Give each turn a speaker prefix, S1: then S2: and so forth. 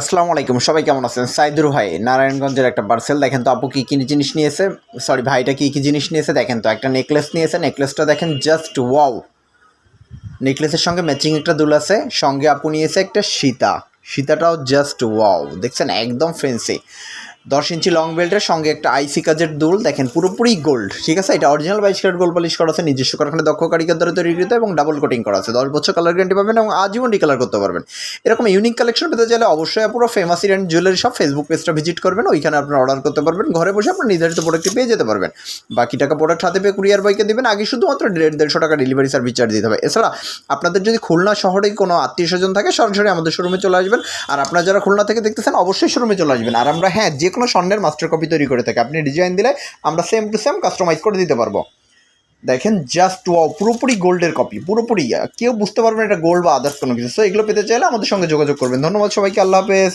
S1: আসসালামু আলাইকুম, সবাই কেমন আছেন? সাইদুর ভাই, নারায়ণগঞ্জের একটা পার্সেল দেখেন তো আপু কী কী জিনিস নিয়েছে? সরি ভাইটা কী কী জিনিস নিয়েছে? দেখেন তো, একটা নেকলেস নিয়েছে। নেকলেসটা দেখেন জাস্ট ওয়াও নেকলেসের সঙ্গে ম্যাচিং একটা দুল আছে। সঙ্গে আপু নিয়েছে একটা সীতা। সীতাটাও জাস্ট ওয়াও দেখছেন? একদম ফেন্সি দশ ইঞ্চি লং বেল্টের সঙ্গে একটা আইসি কাজের দুল, দেখেন পুরোপুরি গোল্ড ঠিক আছে? এটা অরিজিনাল বাইশ ক্যারেট গোল্ড পলিশ করা আছে, নিজস্ব কারখানা দক্ষ কারিগর দ্বারা তৈরিকৃত এবং ডাবল কোটিং করা আছে। দশ বছর কালার গ্যারান্টি পাবেন এবং আজীবন কালার করতে পারবেন। এরকম ইউনিক কালেকশন পেতে চাইলে অবশ্যই পুরো ফেমাস ইরেন্ট জুয়েলারি সব ফেসবুক পেজটা ভিজিট করবেন, ওইখানে আপনার অর্ডার করতে পারবেন, ঘরে বসে আপনার নির্ধারিত প্রোডাক্টটি পেয়ে যেতে পারবেন। বাকি টাকা প্রোডাক্ট হাতে পেয়ে কুরিয়ার বয়কে দেবেন, আগে শুধুমাত্র দেড় দেড়শো টাকা ডেলিভারি সার্ভিস চার্জ দিতে হবে। এছাড়া আপনাদের যদি খুলনা শহরে কোনো আত্মীয় স্বজন থাকে, সরাসরি আমাদের শোরুমে চলে আসবেন। আর আপনারা যারা খুলনা থেকে দেখতেছেন, অবশ্যই শোরুমে চলে আসবেন। আর আমরা হ্যাঁ যে কোনো স্বর্ণের মাস্টার কপি তৈরি করে থাকে। আপনি ডিজাইন দিলে আমরা সেম টু সেম কাস্টমাইজ করে দিতে পারব। দেখেন জাস্ট ওয়াও পুরোপুরি গোল্ডের কপি পুরোপুরি। কেউ বুঝতে পারবেন এটা গোল্ড বা আদার্স কোনো কিছু। সো এগুলো পেতে চাইলে আমাদের সঙ্গে যোগাযোগ করবেন। ধন্যবাদ সবাইকে, আল্লাহ হাফেজ।